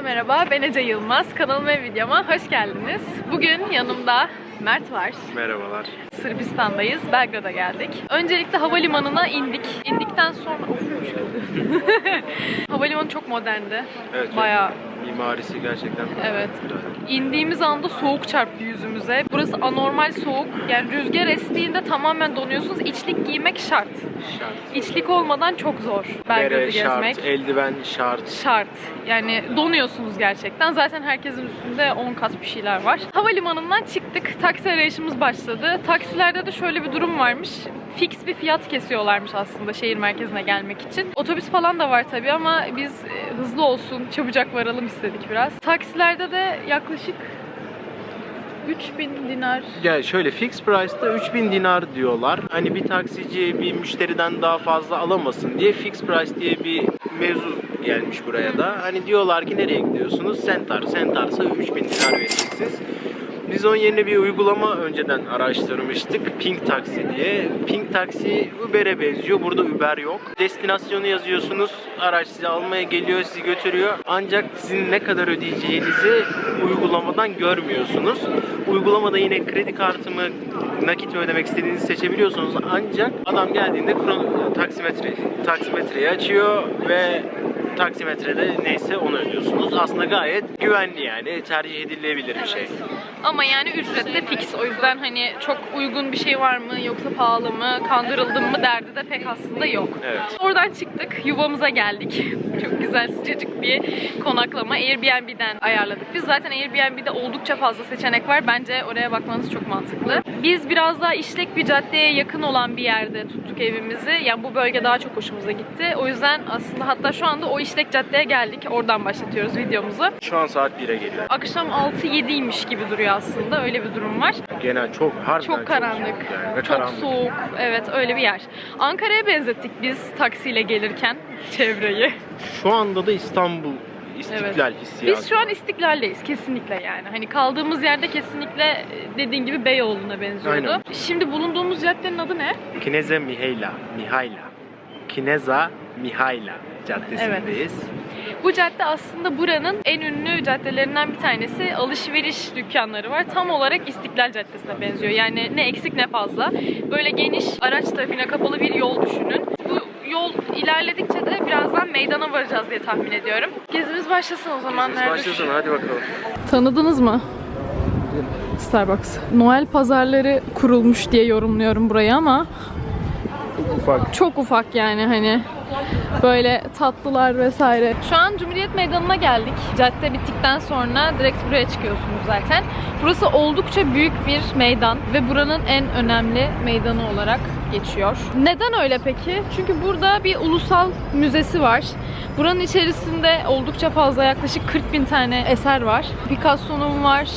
Herkese merhaba, ben Ece Yılmaz. Kanalıma ve videoma hoş geldiniz. Bugün yanımda Mert var. Merhabalar. Sırbistan'dayız, Belgrad'a geldik. Öncelikle havalimanına indik. İndikten sonra... Havalimanı çok moderndi. Evet. Bayağı Mimarisi gerçekten Evet. güzel. İndiğimiz anda soğuk çarptı yüzümüze. Burası anormal soğuk. Yani rüzgar estiğinde tamamen donuyorsunuz. İçlik giymek şart. Şart. İçlik olmadan çok zor Belgrad'ı Bere gezmek. şart, eldiven şart. şart. Yani donuyorsunuz gerçekten. Zaten herkesin üstünde 10 kat bir şeyler var. Havalimanından çıktık. Taksi arayışımız başladı. Taksilerde de şöyle bir durum varmış. Fix bir fiyat kesiyorlarmış aslında şehir merkezine gelmek için. Otobüs falan da var tabii ama biz hızlı olsun, çabucak varalım istedik biraz. Taksilerde de yaklaşık 3000 dinar Ya şöyle fix price'da 3000 dinar diyorlar. Hani bir taksici bir müşteriden daha fazla alamasın diye fix price diye bir mevzu gelmiş buraya da. Hani diyorlar ki nereye gidiyorsunuz? Sentar. Sentar'sa 3000 dinar vereceksiniz. Biz onun yerine bir uygulama önceden araştırmıştık. Pink Taxi diye. Pink Taxi Uber'e benziyor. Burada Uber yok. Destinasyonu yazıyorsunuz. Araç sizi almaya geliyor, sizi götürüyor. Ancak sizin ne kadar ödeyeceğinizi uygulamadan görmüyorsunuz. Uygulamada yine kredi kartımı nakit mi ödemek istediğinizi seçebiliyorsunuz. Ancak adam geldiğinde taksimetre, taksimetreyi açıyor ve taksimetrede neyse onu ödüyorsunuz. Aslında gayet güvenli yani tercih edilebilir bir şey. Ama yani ücret de fix. O yüzden hani çok uygun bir şey var mı yoksa pahalı mı, kandırıldım mı derdi de pek aslında yok. Evet. Oradan çıktık, yuvamıza geldik. Çok güzel sıcacık bir konaklama. Airbnb'den ayarladık. Biz zaten Airbnb'de oldukça fazla seçenek var. Bence oraya bakmanız çok mantıklı. Biz biraz daha işlek bir caddeye yakın olan bir yerde tuttuk evimizi. Yani bu bölge daha çok hoşumuza gitti. O yüzden aslında hatta şu anda o işlek caddeye geldik. Oradan başlatıyoruz videomuzu. Şu an saat 1'e geliyor. Akşam 6-7'ymiş gibi duruyor aslında. Öyle bir durum var. Genel çok harbiden Çok karanlık. soğuk yani Çok karanlık. soğuk. Evet öyle bir yer. Ankara'ya benzettik biz taksiyle gelirken çevreyi. Şu anda da İstanbul İstiklal hissiyatı. Biz şu an İstiklal'deyiz kesinlikle yani. Hani kaldığımız yerde kesinlikle e, dediğin gibi Beyoğlu'na benziyordu. Aynen. Şimdi bulunduğumuz caddenin adı ne? Kineze Mihaila, Mihaila. Kineza Mihaila caddesindeyiz. Bu cadde aslında buranın en ünlü caddelerinden bir tanesi. Alışveriş dükkanları var. Tam olarak İstiklal Caddesi'ne benziyor. Yani ne eksik ne fazla. Böyle geniş araç trafiğine kapalı bir yol düşünün. Yol ilerledikçe de birazdan meydana varacağız diye tahmin ediyorum. Gezimiz başlasın o zaman. Nerede? başlasın hadi bakalım. Tanıdınız mı? Starbucks. Noel pazarları kurulmuş diye yorumluyorum burayı ama Ufak. çok ufak yani hani böyle tatlılar vesaire. Şu an Cumhuriyet Meydanı'na geldik. Cadde bittikten sonra direkt buraya çıkıyorsunuz zaten. Burası oldukça büyük bir meydan ve buranın en önemli meydanı olarak geçiyor. Neden öyle peki? Çünkü burada bir ulusal müzesi var. Buranın içerisinde oldukça fazla yaklaşık 40 bin tane eser var. Picasso'nun var,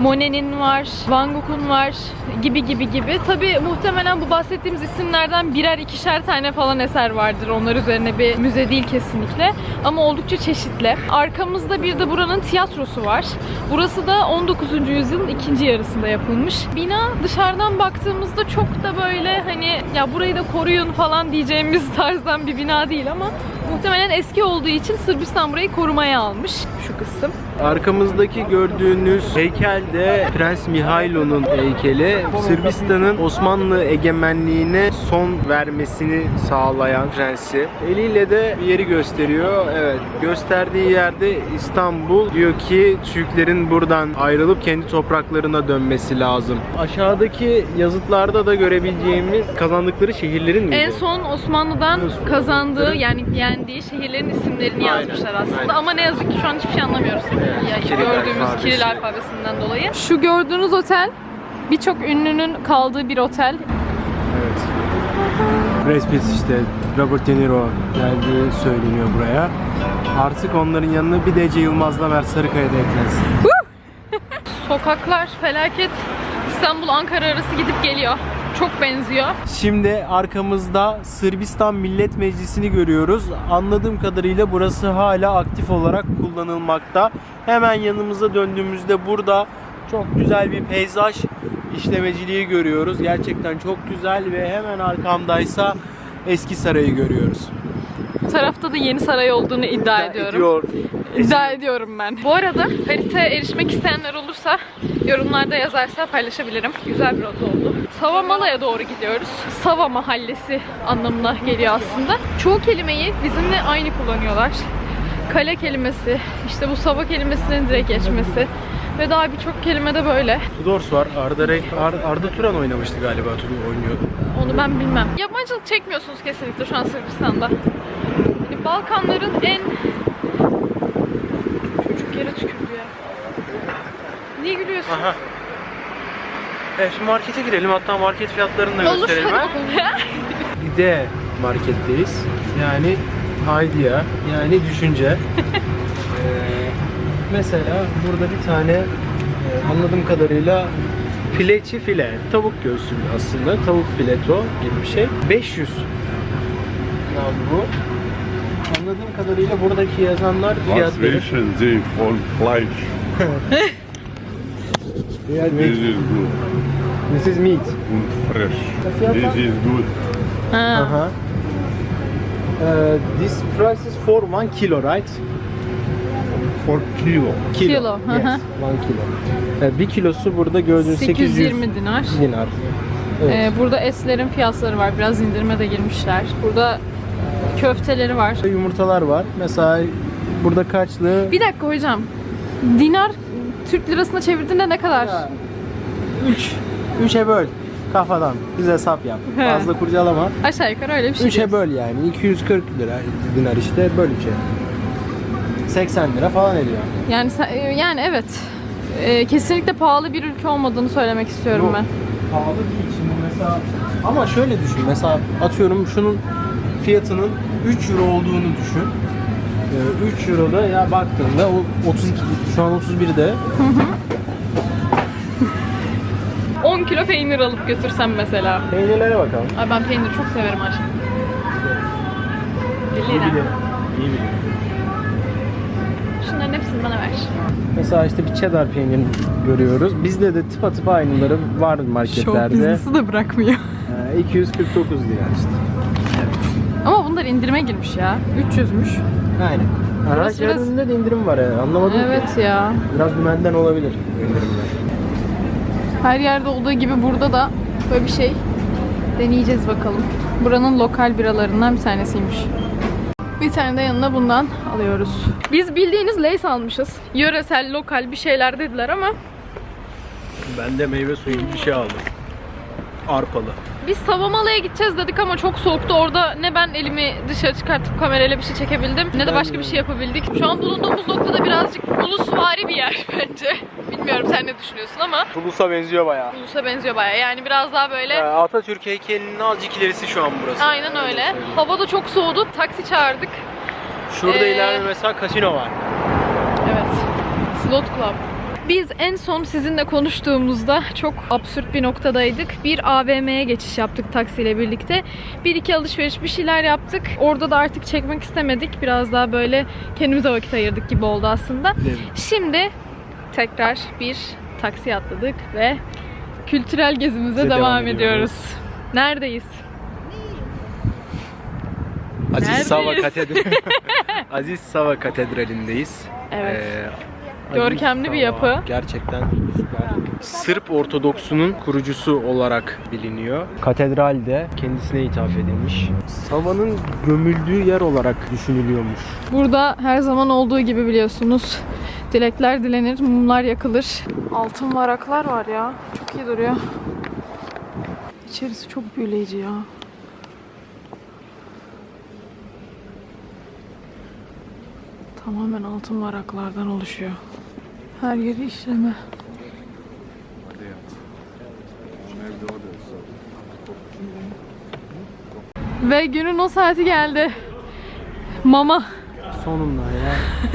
Monet'in var, Van Gogh'un var gibi gibi gibi. Tabi muhtemelen bu bahsettiğimiz isimlerden birer ikişer tane falan eser vardır. Onlar üzerine bir müze değil kesinlikle. Ama oldukça çeşitli. Arkamızda bir de buranın tiyatrosu var. Burası da 19. yüzyılın ikinci yarısında yapılmış. Bina dışarıdan baktığımızda çok da böyle hani ya burayı da koruyun falan diyeceğimiz tarzdan bir bina değil ama muhtemelen eski olduğu için Sırbistan burayı korumaya almış şu kısım. Arkamızdaki gördüğünüz heykel de Prens Mihailo'nun heykeli. Sırbistan'ın Osmanlı egemenliğine son vermesini sağlayan prensi. Eliyle de bir yeri gösteriyor. Evet. Gösterdiği yerde İstanbul diyor ki Türklerin buradan ayrılıp kendi topraklarına dönmesi lazım. Aşağıdaki yazıtlarda da görebileceğimiz kazandıkları şehirlerin miydi? En son Osmanlı'dan Osmanlı. kazandığı yani yendiği şehirlerin isimlerini Aynen, yazmışlar aslında aynen. ama ne yazık ki şu an hiçbir şey anlamıyoruz. Yani Kiril gördüğümüz alfabesi. Kiril alfabesinden dolayı. Şu gördüğünüz otel birçok ünlünün kaldığı bir otel. Evet. Brad Pitt işte Robert De Niro geldiği söyleniyor buraya. Artık onların yanına bir de Ece Yılmaz'la Mert Sarıkaya da eklensin. Sokaklar felaket. İstanbul Ankara arası gidip geliyor. Çok benziyor. Şimdi arkamızda Sırbistan Millet Meclisi'ni görüyoruz. Anladığım kadarıyla burası hala aktif olarak kullanılmakta. Hemen yanımıza döndüğümüzde burada çok güzel bir peyzaj işlemeciliği görüyoruz. Gerçekten çok güzel ve hemen arkamdaysa eski sarayı görüyoruz. Bu tarafta da yeni saray olduğunu iddia ediyorum. Ediyor. İddia ediyorum ben. Bu arada haritaya erişmek isteyenler olursa yorumlarda yazarsa paylaşabilirim. Güzel bir rota oldu. Sava Mala'ya doğru gidiyoruz. Sava Mahallesi anlamına geliyor aslında. Çoğu kelimeyi bizimle aynı kullanıyorlar. Kale kelimesi, işte bu Sava kelimesinin direkt geçmesi ve daha birçok kelime de böyle. Tudors var. Arda, Re- Ar- Arda Turan oynamıştı galiba. Turan oynuyordu. Onu ben bilmem. Yabancılık çekmiyorsunuz kesinlikle şu an Sırbistan'da. Hani Balkanların en... Çocuk yere tükürdü ya. Niye gülüyorsun? Aha. Evet şimdi markete girelim. Hatta market fiyatlarını da Olur gösterelim. ha. ya. Bir de marketteyiz. Yani idea, yani düşünce. Ee, mesela burada bir tane e, anladığım kadarıyla fileci file, tavuk göğsü aslında. Tavuk fileto gibi bir şey. 500 gram bu. Anladığım kadarıyla buradaki yazanlar fiyatları. wissen Sie Yani This is good This is meat. and fresh. This is good. Ha. Aha. Uh, this price is for one kilo, right? For kilo. Kilo, hı Yes, hı. one kilo. Ee, bir kilosu burada gördüğünüz 800 820 dinar. dinar. Evet. Ee, burada eslerin fiyatları var. Biraz indirime de girmişler. Burada köfteleri var. Yumurtalar var. Mesela burada kaçlı? Bir dakika hocam. Dinar Türk lirasına çevirdiğinde ne kadar? 3. 3'e böl. Kafadan. Biz hesap yap. He. Fazla kurcalama. Aşağı yukarı öyle bir şey. 3'e diyorsun. böl yani. 240 lira dinar işte. Böl 3'e. 80 lira falan ediyor. Yani e, yani evet. Ee, kesinlikle pahalı bir ülke olmadığını söylemek istiyorum Yok. ben. Pahalı değil şimdi mesela. Ama şöyle düşün. Mesela atıyorum şunun fiyatının 3 euro olduğunu düşün. Ee, 3 euro da ya baktığında o 32 şu an 31'de 10 kilo peynir alıp götürsem mesela. peynirlere bakalım. Ay ben peyniri çok severim aşkım. 50 İyi lira. bilirim. İyi bilirim. Şunların hepsini bana ver. Mesela işte bir cheddar peynir görüyoruz. Bizde de tıpa tıpa aynıları var marketlerde. da bırakmıyor. Ee, 249 lira işte. Ama bunlar indirime girmiş ya. 300'müş. Aynen. Araç Burası biraz- ürününde de indirim var ya. Anlamadım ki. Evet ya. Biraz dümenden olabilir indirimler. Her yerde olduğu gibi burada da böyle bir şey deneyeceğiz bakalım. Buranın lokal biralarından bir tanesiymiş. Bir tane de yanına bundan alıyoruz. Biz bildiğiniz Lays almışız. Yöresel, lokal bir şeyler dediler ama Ben de meyve suyu bir şey aldım. Arpalı. biz Savamalı'ya gideceğiz dedik ama çok soğuktu. Orada ne ben elimi dışarı çıkartıp kamerayla bir şey çekebildim ne de başka bir şey yapabildik. Şu an bulunduğumuz noktada birazcık ulusvari bir yer bence. Bilmiyorum sen ne düşünüyorsun ama Tulusa benziyor bayağı. ulusa benziyor baya. Yani biraz daha böyle Ee, Atatürk heykelinin azıcık ilerisi şu an burası. Aynen öyle. Hava da çok soğudu. Taksi çağırdık. Şurada Ee, ileride mesela kasino var. Evet. Slot Club. Biz en son sizinle konuştuğumuzda çok absürt bir noktadaydık. Bir AVM'ye geçiş yaptık taksiyle birlikte. Bir iki alışveriş bir şeyler yaptık. Orada da artık çekmek istemedik. Biraz daha böyle kendimize vakit ayırdık gibi oldu aslında. Şimdi tekrar bir taksi atladık ve kültürel gezimize devam, devam ediyoruz. Neredeyiz? Aziz Neredeyiz? Sava Katedrali. Aziz Sava Katedrali'ndeyiz. Evet. Ee, Görkemli bir yapı. Gerçekten süper. Sırp Ortodoksu'nun kurucusu olarak biliniyor. Katedral de kendisine ithaf edilmiş. Sava'nın gömüldüğü yer olarak düşünülüyormuş. Burada her zaman olduğu gibi biliyorsunuz. Dilekler dilenir, mumlar yakılır. Altın varaklar var ya. Çok iyi duruyor. İçerisi çok büyüleyici ya. Tamamen altın varaklardan oluşuyor. Her yeri işleme. Ve günün o saati geldi. Mama. Sonunda ya.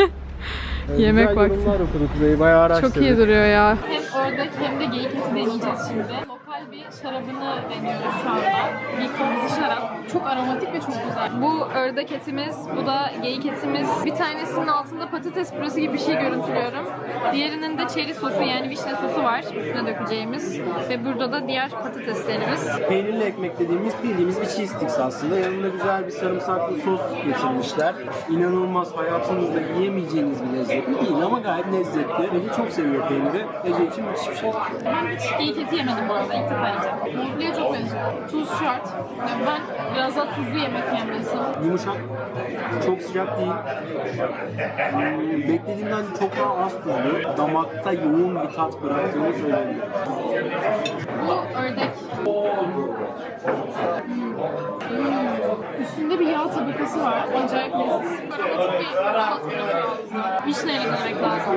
Yemek vakti. okuduk burayı bayağı araştırdık. Çok iyi duruyor ya. Hem ördek hem de geyik eti deneyeceğiz şimdi. Lokal bir şarabını deniyoruz şu anda. Bir kırmızı şarap. Çok aromatik ve çok güzel. Bu ördek etimiz, bu da geyik etimiz. Bir tanesinin altında patates püresi gibi bir şey görüntülüyorum. Diğerinin de çeri sosu yani vişne sosu var üstüne dökeceğimiz. Ve burada da diğer patateslerimiz. Peynirli ekmek dediğimiz bildiğimiz bir cheese sticks aslında. Yanında güzel bir sarımsaklı sos getirmişler. İnanılmaz hayatınızda yiyemeyeceğiniz bir lezzetli değil ama gayet lezzetli. Ece çok seviyor peyniri. Ece için müthiş bir şey. Ben hiç geyik eti yemedim bu arada ilk defa yiyeceğim. Muzluya çok benziyor. Tuz şart. Yani ben biraz daha tuzlu yemek yiyen bir insanım. Yumuşak, çok sıcak değil. Hmm, Beklediğimden çok daha az tuzlu. Damakta yoğun bir tat bıraktığını söyleyeyim. Bu ördek. Hmm. Üstünde bir yağ tabakası var. Acayip leziz. Aromatik bir tat bırakıyor. Vişneyle denemek lazım.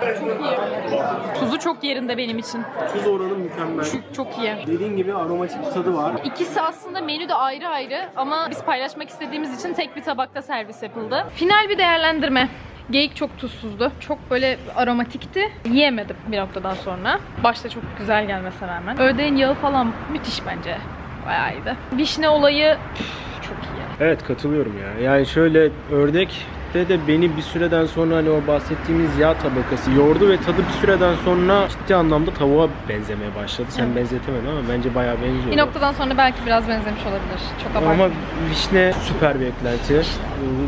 Çok iyi. Tuzu çok yerinde benim için. Tuz oranı mükemmel. Çok, çok iyi. Dediğim gibi aromatik bir tadı var. İkisi aslında menüde ayrı ayrı ama biz paylaşmak istediğimiz için tek bir tabakta servis yapıldı. Final bir değerlendirme. Geyik çok tuzsuzdu. Çok böyle aromatikti. Yiyemedim bir noktadan sonra. Başta çok güzel gelmesine rağmen. Ördeğin yağı falan müthiş bence. Bayağı iyiydi. Vişne olayı çok iyi. Evet katılıyorum ya. Yani şöyle ördekte de beni bir süreden sonra hani o bahsettiğimiz yağ tabakası yordu ve tadı bir süreden sonra ciddi anlamda tavuğa benzemeye başladı. Sen Evet. benzetemedin ama bence bayağı benziyor. Bir noktadan sonra belki biraz benzemiş olabilir. Çok Ama abartı. vişne süper bir eklenti.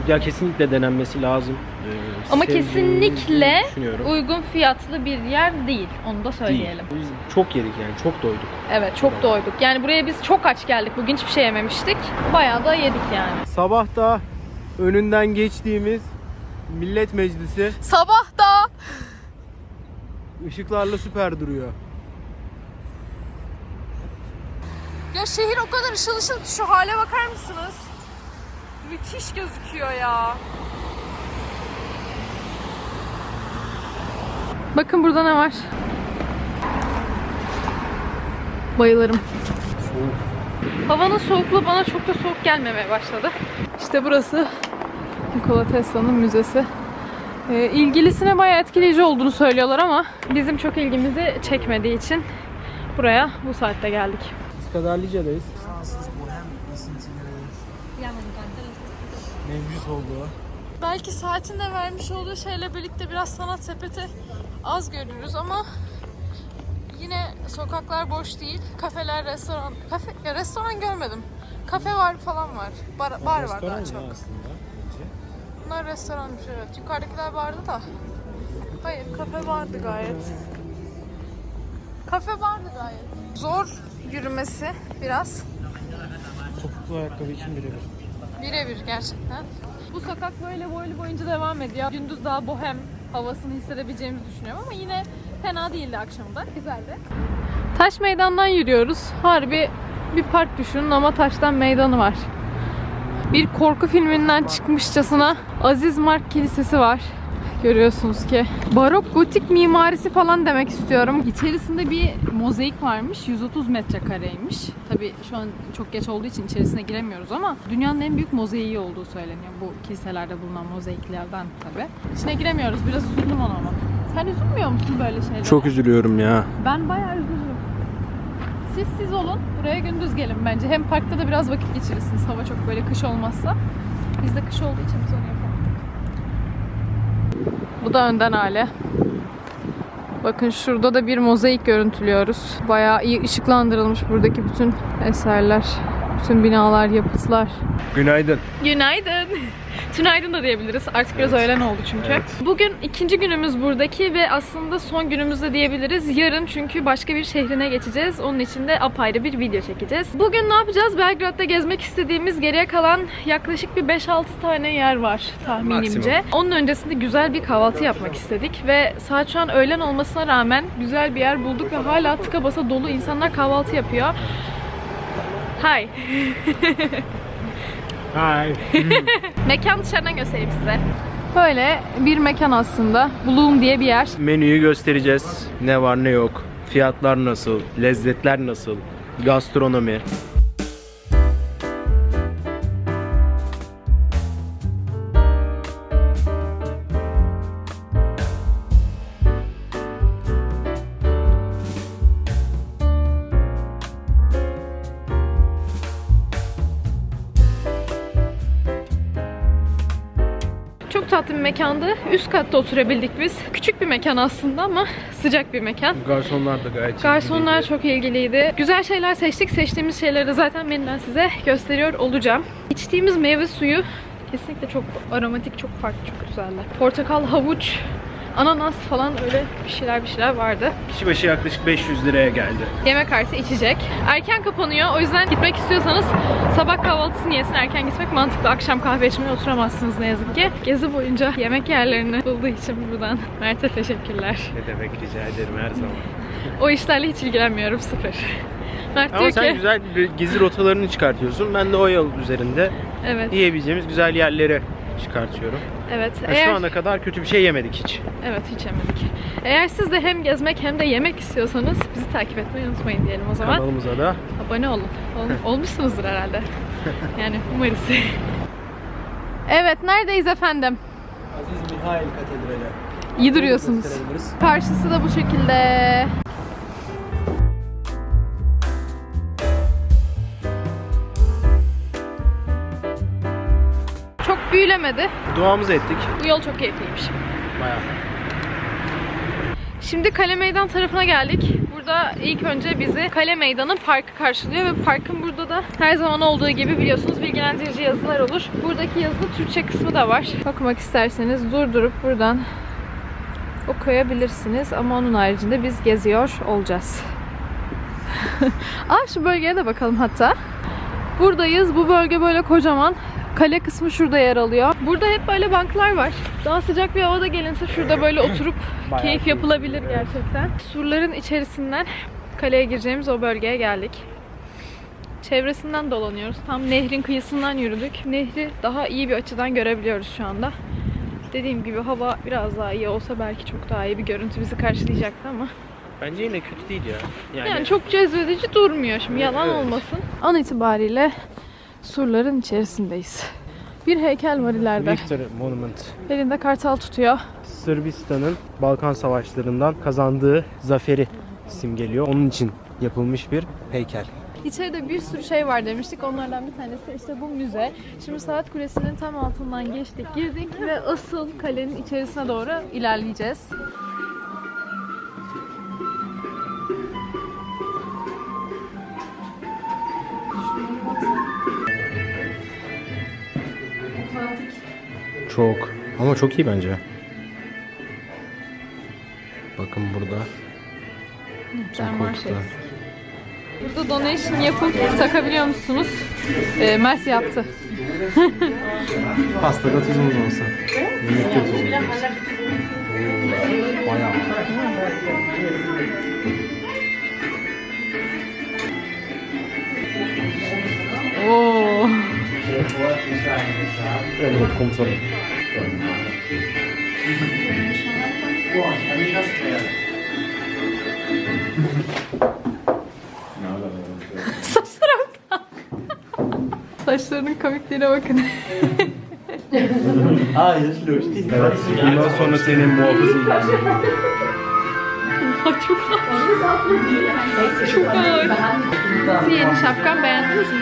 Ya kesinlikle denenmesi lazım. Ee, Ama sevdiğimi kesinlikle düşünüyorum. uygun fiyatlı bir yer değil. Onu da Değil. söyleyelim. Biz çok yedik yani çok doyduk. Evet çok doyduk. Yani buraya biz çok aç geldik. Bugün hiçbir şey yememiştik. Bayağı da yedik yani. Sabah da önünden geçtiğimiz Millet Meclisi Sabah da ışıklarla süper duruyor. Ya şehir o kadar ışıl ışıl ki şu hale bakar mısınız? Müthiş gözüküyor ya. Bakın burada ne var? Bayılırım. Havanın soğukluğu bana çok da soğuk gelmemeye başladı. İşte burası Nikola Tesla'nın müzesi. Ee, ilgilisine bayağı etkileyici olduğunu söylüyorlar ama bizim çok ilgimizi çekmediği için buraya bu saatte geldik. Kadarlıca'dayız. Fransız bohem esintileri mevcut olduğu. Belki saatinde vermiş olduğu şeyle birlikte biraz sanat sepeti az görürüz ama yine sokaklar boş değil. Kafeler, restoran, kafe, ya restoran görmedim. Kafe var falan var. Bar, bar var daha çok. aslında. Bunlar restoranmış evet. Yukarıdakiler vardı da. Hayır kafe vardı gayet. Kafe vardı gayet. Zor yürümesi biraz. Topuklu ayakkabı için birebir. Birebir gerçekten. Bu sokak böyle boylu boyunca devam ediyor. Gündüz daha bohem havasını hissedebileceğimizi düşünüyorum ama yine fena değildi akşamda. Güzeldi. Taş meydandan yürüyoruz. Harbi bir park düşünün ama taştan meydanı var. Bir korku filminden çıkmışçasına Aziz Mark Kilisesi var. Görüyorsunuz ki. Barok gotik mimarisi falan demek istiyorum. İçerisinde bir mozaik varmış. 130 metrekareymiş. Tabii şu an çok geç olduğu için içerisine giremiyoruz ama dünyanın en büyük mozaiği olduğu söyleniyor. Bu kiliselerde bulunan mozaiklerden tabii. İçine giremiyoruz. Biraz üzüldüm ona ama. Sen üzülmüyor musun böyle şeylere? Çok üzülüyorum ya. Ben bayağı üzüldüm. Siz siz olun. Buraya gündüz gelin bence. Hem parkta da biraz vakit geçirirsiniz. Hava çok böyle kış olmazsa. Bizde kış olduğu için biz onu yapamadık. Bu da önden hali. Bakın şurada da bir mozaik görüntülüyoruz. Bayağı iyi ışıklandırılmış buradaki bütün eserler. Bütün binalar, yapıtlar. Günaydın. Günaydın. Tünaydın da diyebiliriz. Artık biraz öğlen oldu çünkü. Bugün ikinci günümüz buradaki ve aslında son günümüz de diyebiliriz. Yarın çünkü başka bir şehrine geçeceğiz. Onun için de apayrı bir video çekeceğiz. Bugün ne yapacağız? Belgrad'da gezmek istediğimiz geriye kalan yaklaşık bir 5-6 tane yer var tahminimce. Maksimum. Onun öncesinde güzel bir kahvaltı yapmak istedik ve saat şu an öğlen olmasına rağmen güzel bir yer bulduk ve hala tıka basa dolu insanlar kahvaltı yapıyor. Hi. Hi. Mekan dışarıdan göstereyim size. Böyle bir mekan aslında. Bloom diye bir yer. Menüyü göstereceğiz. Ne var ne yok. Fiyatlar nasıl? Lezzetler nasıl? Gastronomi. Katta oturabildik biz. Küçük bir mekan aslında ama sıcak bir mekan. Garsonlar da gayet Garsonlar çok ilgiliydi. Güzel şeyler seçtik. Seçtiğimiz şeyleri zaten menüden size gösteriyor olacağım. İçtiğimiz meyve suyu kesinlikle çok aromatik, çok farklı, çok güzeller. Portakal, havuç, ananas falan öyle bir şeyler bir şeyler vardı. Kişi başı yaklaşık 500 liraya geldi. Yemek artı içecek. Erken kapanıyor. O yüzden gitmek istiyorsanız sabah kahvaltısını yesin erken gitmek mantıklı. Akşam kahve içmeye oturamazsınız ne yazık ki. Gezi boyunca yemek yerlerini bulduğu için buradan Mert'e teşekkürler. Ne demek rica ederim her zaman. O işlerle hiç ilgilenmiyorum sıfır. Mert Ama diyor sen ki güzel bir gezi rotalarını çıkartıyorsun. Ben de o yol üzerinde evet yiyebileceğimiz güzel yerlere çıkartıyorum. evet Ya eğer Şu ana kadar kötü bir şey yemedik hiç. evet hiç yemedik. Eğer siz de hem gezmek hem de yemek istiyorsanız bizi takip etmeyi unutmayın diyelim o zaman. Kanalımıza da Abone olun. Ol- olmuşsunuzdur herhalde. Yani umarız. evet neredeyiz efendim? Aziz Mihail Katedrali. İyi duruyorsunuz. Karşısı da bu şekilde. Büyülemedi. Duamızı ettik. Bu yol çok keyifliymiş. Bayağı. Şimdi Kale Meydan tarafına geldik. Burada ilk önce bizi Kale Meydanı parkı karşılıyor ve parkın burada da her zaman olduğu gibi biliyorsunuz bilgilendirici yazılar olur. Buradaki yazıda Türkçe kısmı da var. Okumak isterseniz durdurup buradan okuyabilirsiniz ama onun haricinde biz geziyor olacağız. Aa şu bölgeye de bakalım hatta. Buradayız. Bu bölge böyle kocaman. Kale kısmı şurada yer alıyor. Burada hep böyle banklar var. Daha sıcak bir havada gelinse şurada böyle oturup keyif yapılabilir gerçekten. Surların içerisinden kaleye gireceğimiz o bölgeye geldik. Çevresinden dolanıyoruz. Tam nehrin kıyısından yürüdük. Nehri daha iyi bir açıdan görebiliyoruz şu anda. Dediğim gibi hava biraz daha iyi olsa belki çok daha iyi bir görüntü bizi karşılayacaktı ama Bence yine kötü değil ya. Yani, yani çok cezbedici durmuyor şimdi yalan Evet. olmasın. An itibariyle surların içerisindeyiz. Bir heykel var ileride. Victory Monument. Elinde kartal tutuyor. Sırbistan'ın Balkan Savaşları'ndan kazandığı zaferi simgeliyor. Onun için yapılmış bir heykel. İçeride bir sürü şey var demiştik. Onlardan bir tanesi işte bu müze. Şimdi Saat Kulesi'nin tam altından geçtik, girdik ve asıl kalenin içerisine doğru ilerleyeceğiz. Çok. Ama çok iyi bence. Bakın burada. Derman şey. Burada donation yapıp takabiliyor musunuz? Ee, Mersi yaptı. Pastada tuzumuz olsa. Yemekte tuzumuz olsa. Bayağı. Oo. Evet komutanım. Saçlara bak. Saçlarının komikliğine bakın. Bundan sonra senin muhafız Bak çok ağır. Çok ağır. Nasıl yeni şapkan beğendiniz mi?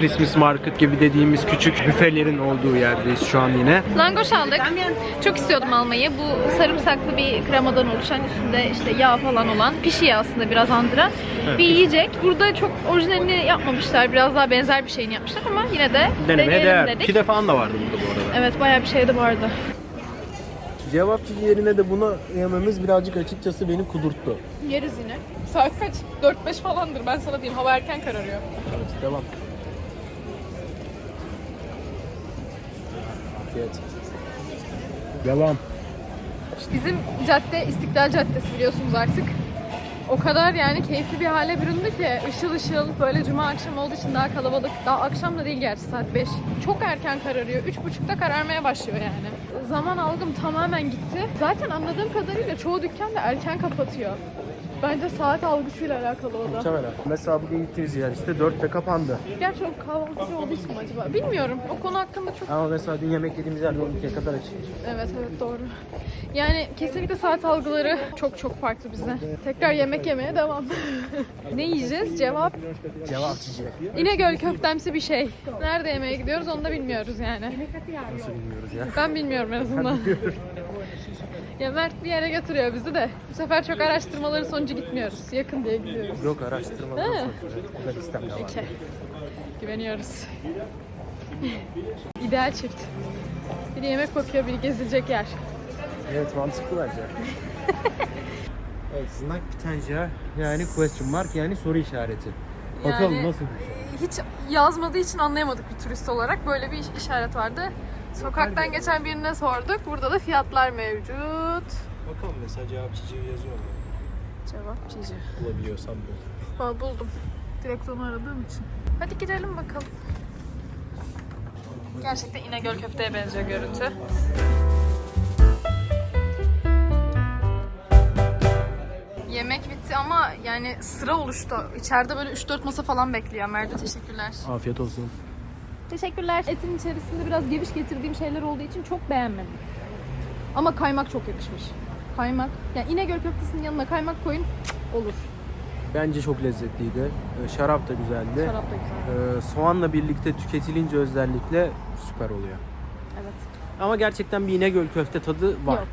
Christmas Market gibi dediğimiz küçük büfelerin olduğu yerdeyiz şu an yine. Langoş aldık. Çok istiyordum almayı. Bu sarımsaklı bir kremadan oluşan üstünde işte yağ falan olan pişiyi aslında biraz andıran bir yiyecek. Burada çok orijinalini yapmamışlar. Biraz daha benzer bir şeyini yapmışlar ama yine de Denemeye değer. dedik. Pide falan da vardı burada bu arada. Evet bayağı bir şey de vardı. Cevapçı yerine de bunu yememiz birazcık açıkçası beni kudurttu. Yeriz yine. Saat kaç? 4-5 falandır ben sana diyeyim. Hava erken kararıyor. Evet, devam. Afiyet. Devam. Bizim cadde İstiklal Caddesi biliyorsunuz artık. O kadar yani keyifli bir hale büründü ki ışıl ışıl böyle cuma akşamı olduğu için daha kalabalık. Daha akşam da değil gerçi saat 5. Çok erken kararıyor. 3.30'da kararmaya başlıyor yani. Zaman algım tamamen gitti. Zaten anladığım kadarıyla çoğu dükkan da erken kapatıyor. Bence saat algısıyla alakalı o da. Muhtemelen. Mesela bugün gittiğimiz yer işte 4'te kapandı. Gerçi o kahvaltıcı olduğu için mi acaba? Bilmiyorum. O konu hakkında çok... Ama mesela dün yemek yediğimiz yer 12'ye kadar açık. Evet evet doğru. Yani kesinlikle saat algıları çok çok farklı bize. Tekrar yemek yemeye devam. ne yiyeceğiz? Cevap Cevapçıcı. İnegöl köftemsi bir şey. Nerede yemeğe gidiyoruz onu da bilmiyoruz yani. Nasıl bilmiyoruz ya. Ben bilmiyorum en azından. Ya Mert bir yere götürüyor bizi de. Bu sefer çok araştırmaların sonucu gitmiyoruz. Yakın diye gidiyoruz. Yok araştırmadan He. sonra. O da listemde var. Güveniyoruz. İdeal çift. Biri yemek bakıyor, biri gezilecek yer. Evet mantıklı bence. evet znak bitenca yani question mark yani soru işareti. Bakalım Yani- nasıl bir şey. Hiç yazmadığı için anlayamadık bir turist olarak. Böyle bir işaret vardı. Sokaktan geçen birine sorduk. Burada da fiyatlar mevcut. Bakalım mesela cevapçıcı yazıyor mu? Cevap Cici. Bulabiliyorsam bul. Aa, buldum. Direkt onu aradığım için. Hadi gidelim bakalım. Gerçekten İnegöl köfteye benziyor görüntü. Yemek bitti ama yani sıra oluştu. İçeride böyle 3-4 masa falan bekliyor. Merve teşekkürler. Afiyet olsun. Teşekkürler. Etin içerisinde biraz geviş getirdiğim şeyler olduğu için çok beğenmedim. Ama kaymak çok yakışmış. Kaymak. Yani İnegöl köftesinin yanına kaymak koyun olur. Bence çok lezzetliydi. Ee, Şarap da güzeldi. Şarap da güzel. Ee, soğanla birlikte tüketilince özellikle süper oluyor. Evet. Ama gerçekten bir İnegöl köfte tadı var. Yok.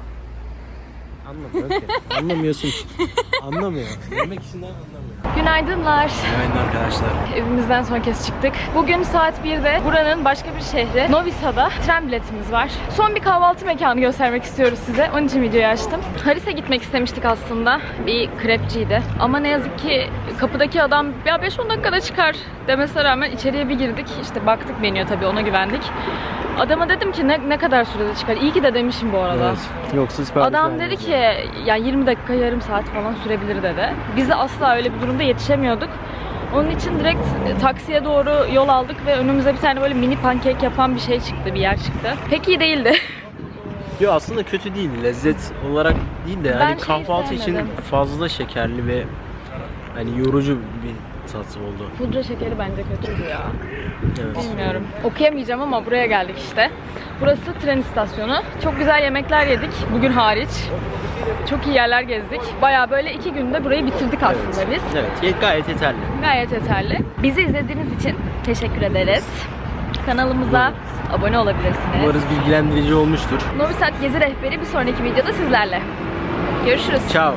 Anlamıyor ki. Anlamıyorsun. Anlamıyor. Yemek işinden anlamıyor. Günaydınlar. Günaydın arkadaşlar. Evimizden son kez çıktık. Bugün saat 1'de buranın başka bir şehri Novi Sad'a tren biletimiz var. Son bir kahvaltı mekanı göstermek istiyoruz size. Onun için videoyu açtım. Haris'e gitmek istemiştik aslında. Bir krepçiydi. Ama ne yazık ki kapıdaki adam ya 5-10 dakikada çıkar demesine rağmen içeriye bir girdik. İşte baktık menüye tabii ona güvendik. Adama dedim ki ne, ne kadar sürede çıkar? İyi ki de demişim bu arada. Yoksa sipariş Adam dedi ki yani 20 dakika yarım saat falan sürebilir dedi. Biz de asla öyle bir durumda yetişemiyorduk. Onun için direkt taksiye doğru yol aldık ve önümüze bir tane böyle mini pankek yapan bir şey çıktı, bir yer çıktı. Pek iyi değildi. Yok aslında kötü değil. Lezzet olarak değil de Ben hani kahvaltı için fazla şekerli ve hani yorucu bir tat oldu. Pudra şekeri bence kötüydü ya. Evet. Bilmiyorum. Okuyamayacağım ama buraya geldik işte. Burası tren istasyonu. Çok güzel yemekler yedik bugün hariç. Çok iyi yerler gezdik. Baya böyle iki günde burayı bitirdik aslında biz. Evet, ye- gayet yeterli. Gayet yeterli. Bizi izlediğiniz için teşekkür ederiz. Kanalımıza abone olabilirsiniz. Umarız bilgilendirici olmuştur. Novi Sad Gezi Rehberi bir sonraki videoda sizlerle. Görüşürüz. Ciao.